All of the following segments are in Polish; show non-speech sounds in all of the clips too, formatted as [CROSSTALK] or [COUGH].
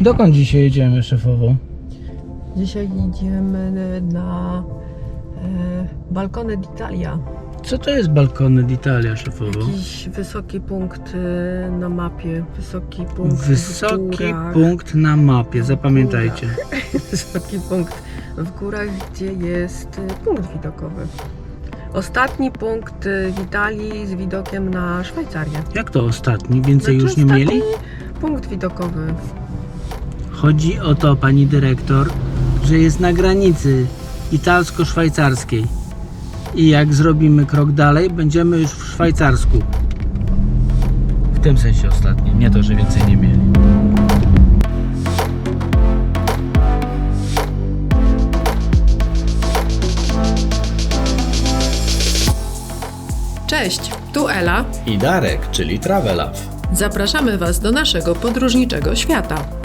Dokąd dzisiaj jedziemy, szefowo? Dzisiaj jedziemy na e, d'Italia. Co to jest balkony d'Italia, szefowo? Jakiś wysoki punkt e, na mapie, wysoki punkt w Wysoki górach. punkt na mapie, zapamiętajcie. [LAUGHS] Wysoki punkt w górach, gdzie jest e, punkt widokowy. Ostatni punkt e, w Italii z widokiem na Szwajcarię. Jak to ostatni? Więcej Znaczy już nie mieli? Punkt widokowy. Chodzi o to, pani dyrektor, że jest na granicy italsko-szwajcarskiej. I jak zrobimy krok dalej, będziemy już w szwajcarsku. W tym sensie ostatni, nie to, że więcej nie mieli. Cześć, tu Ela. i Darek, czyli Travelaf. Zapraszamy Was do naszego podróżniczego świata.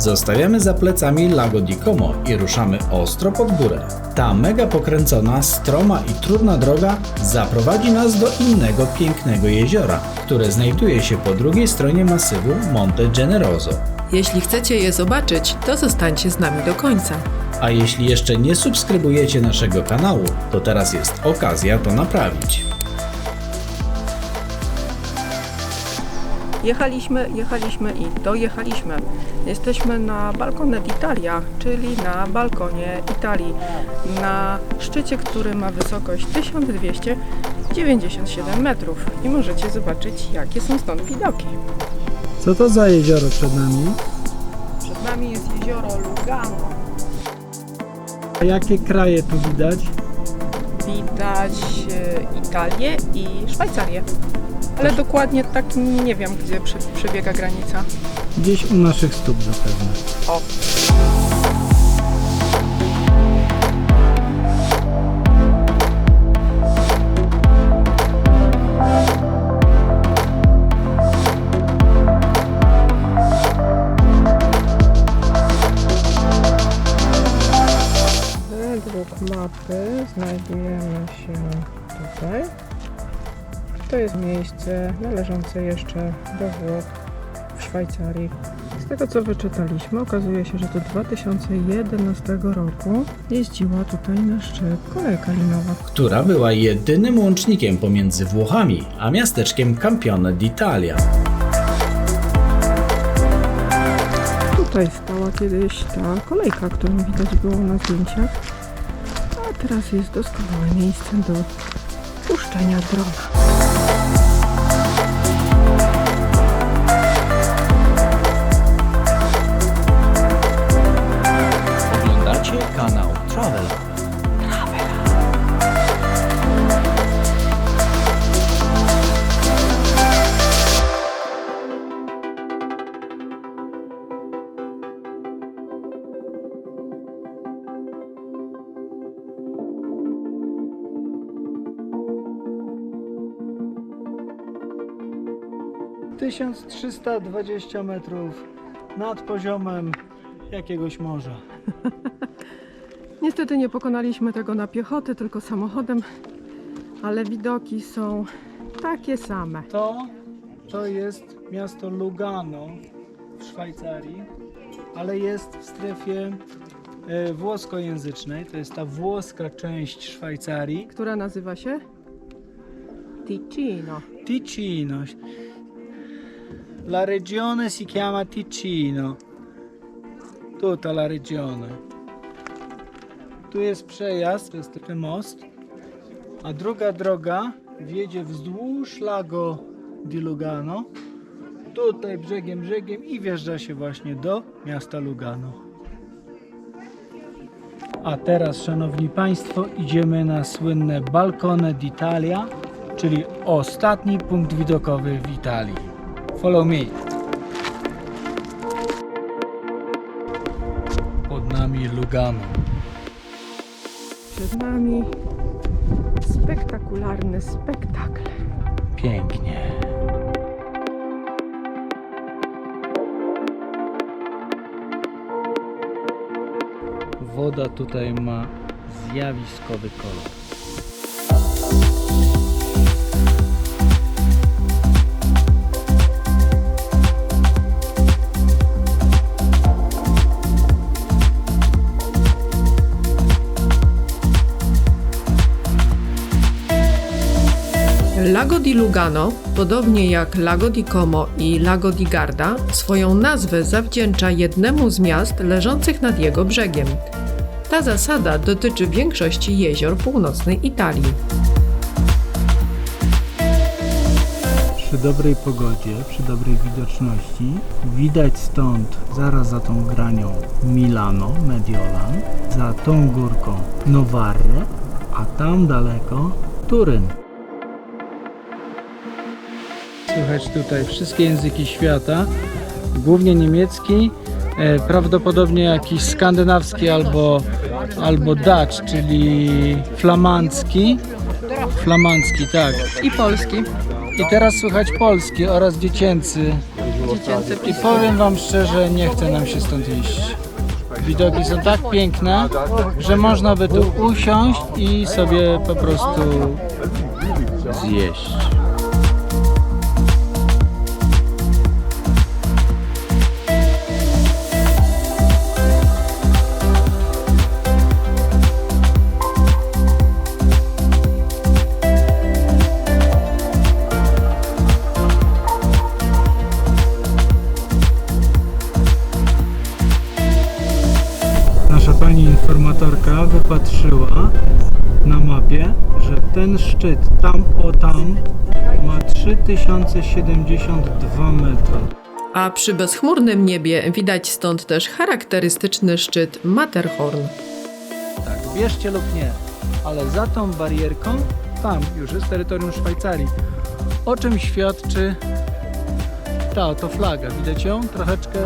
Zostawiamy za plecami Lago di Como i ruszamy ostro pod górę. Ta mega pokręcona, stroma i trudna droga zaprowadzi nas do innego pięknego jeziora, które znajduje się po drugiej stronie masywu Monte Generoso. Jeśli chcecie je zobaczyć, to zostańcie z nami do końca. A jeśli jeszcze nie subskrybujecie naszego kanału, to teraz jest okazja to naprawić. Jechaliśmy, jechaliśmy i dojechaliśmy. Jesteśmy na Balkone d'Italia, czyli na balkonie Italii, na szczycie, który ma wysokość 1297 metrów i możecie zobaczyć, jakie są stąd widoki. Co to za jezioro przed nami? Przed nami jest jezioro Lugano. A jakie kraje tu widać? Widać e, Italię i Szwajcarię. Ale dokładnie tak nie wiem, gdzie prze- przebiega granica. Gdzieś u naszych stóp zapewne. O, Według mapy znajdujemy się tutaj. To jest miejsce należące jeszcze do Włoch w Szwajcarii. Z tego co wyczytaliśmy, okazuje się, że do 2011 roku jeździła tutaj na szczyt kolejka linowa. która była jedynym łącznikiem pomiędzy Włochami a miasteczkiem Campione d'Italia. Tutaj stała kiedyś ta kolejka, którą widać było na zdjęciach. A teraz jest doskonałe miejsce do puszczenia drona. Travel. Tysiąc trzysta dwadzieścia metrów nad poziomem jakiegoś morza. [LAUGHS] Niestety nie pokonaliśmy tego na piechotę, tylko samochodem, ale widoki są takie same. To, to jest miasto Lugano w Szwajcarii, ale jest w strefie e, włoskojęzycznej. To jest ta włoska część Szwajcarii. Która nazywa się Ticino. Ticino. La regione si chiama Ticino. Tutta la regione. Tu jest przejazd, to jest ten most, a druga droga wiedzie wzdłuż Lago di Lugano. Tutaj brzegiem, brzegiem i wjeżdża się właśnie do miasta Lugano. A teraz, szanowni państwo, idziemy na słynne Balcone d'Italia, czyli ostatni punkt widokowy w Italii. Follow me. Pod nami Lugano. Przed nami spektakularny spektakl. Pięknie. Woda tutaj ma zjawiskowy kolor. Lago di Lugano, podobnie jak Lago di Como i Lago di Garda, swoją nazwę zawdzięcza jednemu z miast leżących nad jego brzegiem. Ta zasada dotyczy większości jezior północnej Italii. Przy dobrej pogodzie, przy dobrej widoczności widać stąd, zaraz za tą granią Milano, Mediolan, za tą górką Novarre, a tam daleko Turyn. Słychać tutaj wszystkie języki świata, głównie niemiecki, e, prawdopodobnie jakiś skandynawski albo, albo Dutch, czyli flamandzki. Flamandzki, tak. I polski. I teraz słychać polski oraz dziecięcy. Dziecięcy I powiem wam szczerze, nie chce nam się stąd iść. Widoki są tak piękne, że można by tu usiąść i sobie po prostu zjeść. Pani informatorka wypatrzyła na mapie, że ten szczyt tam o tam ma 3072 metry. A przy bezchmurnym niebie widać stąd też charakterystyczny szczyt Matterhorn. Tak, wierzcie lub nie, ale za tą barierką, tam już jest terytorium Szwajcarii. O czym świadczy ta oto flaga? Widać ją? Troszeczkę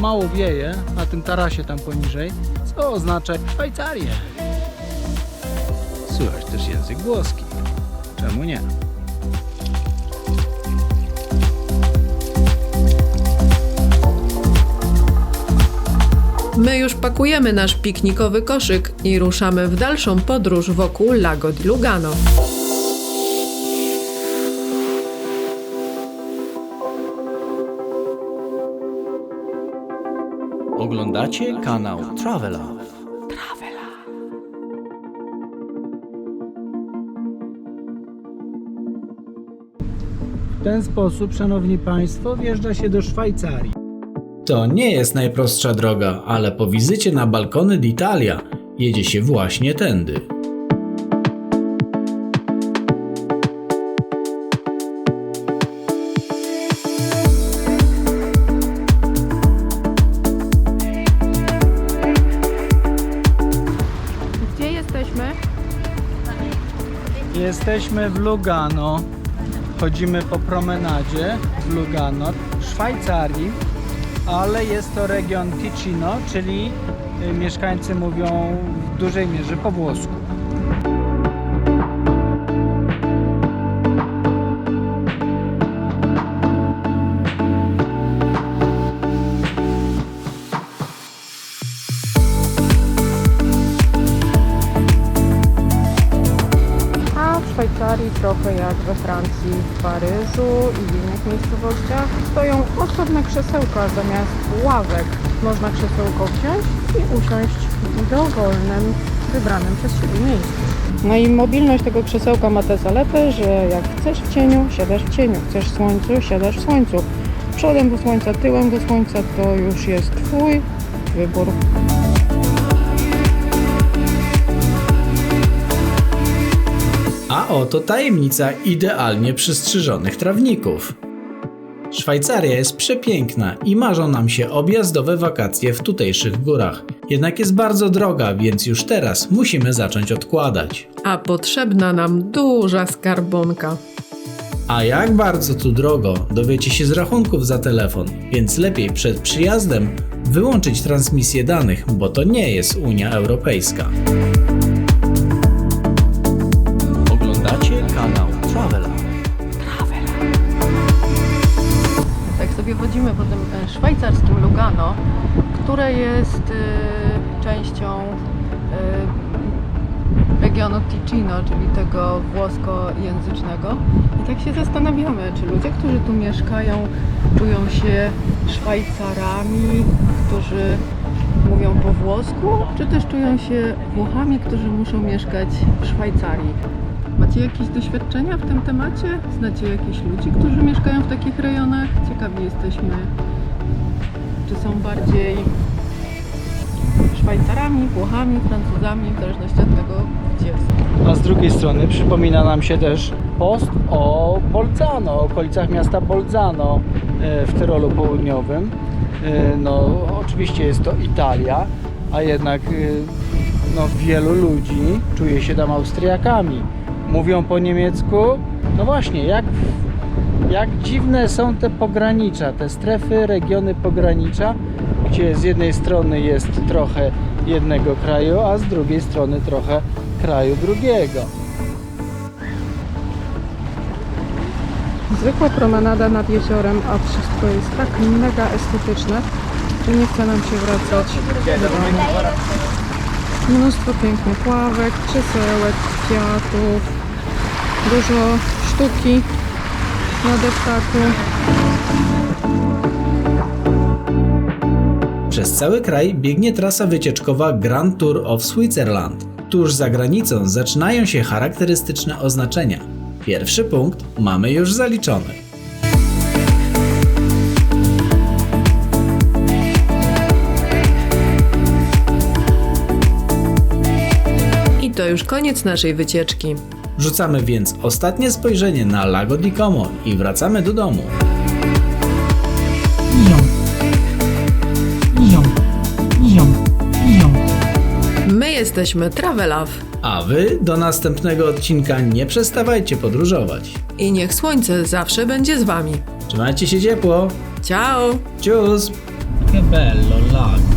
mało wieje na tym tarasie tam poniżej, co oznacza Szwajcarię. Słychać też język włoski. Czemu nie? My już pakujemy nasz piknikowy koszyk i ruszamy w dalszą podróż wokół Lago di Lugano. Oglądacie kanał Travela. W ten sposób, szanowni państwo, wjeżdża się do Szwajcarii. To nie jest najprostsza droga, ale po wizycie na balkony d'Italia jedzie się właśnie tędy. Jesteśmy? Jesteśmy w Lugano. Chodzimy po promenadzie w Lugano, Szwajcarii, ale jest to region Ticino, czyli y, mieszkańcy mówią w dużej mierze po włosku. Szwajcarii trochę jak we Francji, w Paryżu i w innych miejscowościach stoją osobne krzesełka zamiast ławek. Można krzesełko wziąć i usiąść w dowolnym, wybranym przez siebie miejscu. No i mobilność tego krzesełka ma tę zaletę, że jak chcesz w cieniu, siadasz w cieniu, chcesz w słońcu, siadasz w słońcu. Przodem do słońca, tyłem do słońca to już jest Twój wybór. A oto tajemnica idealnie przystrzyżonych trawników. Szwajcaria jest przepiękna i marzą nam się objazdowe wakacje w tutejszych górach. Jednak jest bardzo droga, więc już teraz musimy zacząć odkładać. A potrzebna nam duża skarbonka. A jak bardzo tu drogo, dowiecie się z rachunków za telefon, więc lepiej przed przyjazdem wyłączyć transmisję danych, bo to nie jest Unia Europejska. Czyli tego włoskojęzycznego. I tak się zastanawiamy, czy ludzie, którzy tu mieszkają, czują się Szwajcarami, którzy mówią po włosku, czy też czują się Włochami, którzy muszą mieszkać w Szwajcarii. Macie jakieś doświadczenia w tym temacie? Znacie jakichś ludzi, którzy mieszkają w takich rejonach? Ciekawi jesteśmy, czy są bardziej Szwajcarami, Włochami, Francuzami, w zależności od tego. A z drugiej strony przypomina nam się też post o Bolzano, okolicach miasta Bolzano e, w Tyrolu Południowym. E, No, oczywiście jest to Italia, a jednak e, no, wielu ludzi czuje się tam Austriakami. Mówią po niemiecku. No właśnie, jak, jak dziwne są te pogranicza, te strefy, regiony pogranicza, gdzie z jednej strony jest trochę jednego kraju, a z drugiej strony trochę kraju drugiego. Zwykła promenada nad jeziorem, a wszystko jest tak mega estetyczne, że nie chce nam się wracać. Mnóstwo pięknych ławek, krzesełek, kwiatów, dużo sztuki na deptaku. Przez cały kraj biegnie trasa wycieczkowa Grand Tour of Switzerland. Tuż za granicą zaczynają się charakterystyczne oznaczenia. Pierwszy punkt mamy już zaliczony. I to już koniec naszej wycieczki. Rzucamy więc ostatnie spojrzenie na Lago di Como i wracamy do domu. Jesteśmy Travelav A wy do następnego odcinka nie przestawajcie podróżować. i niech słońce zawsze będzie z wami. Trzymajcie się ciepło. Ciao! Cius! Che bello lago!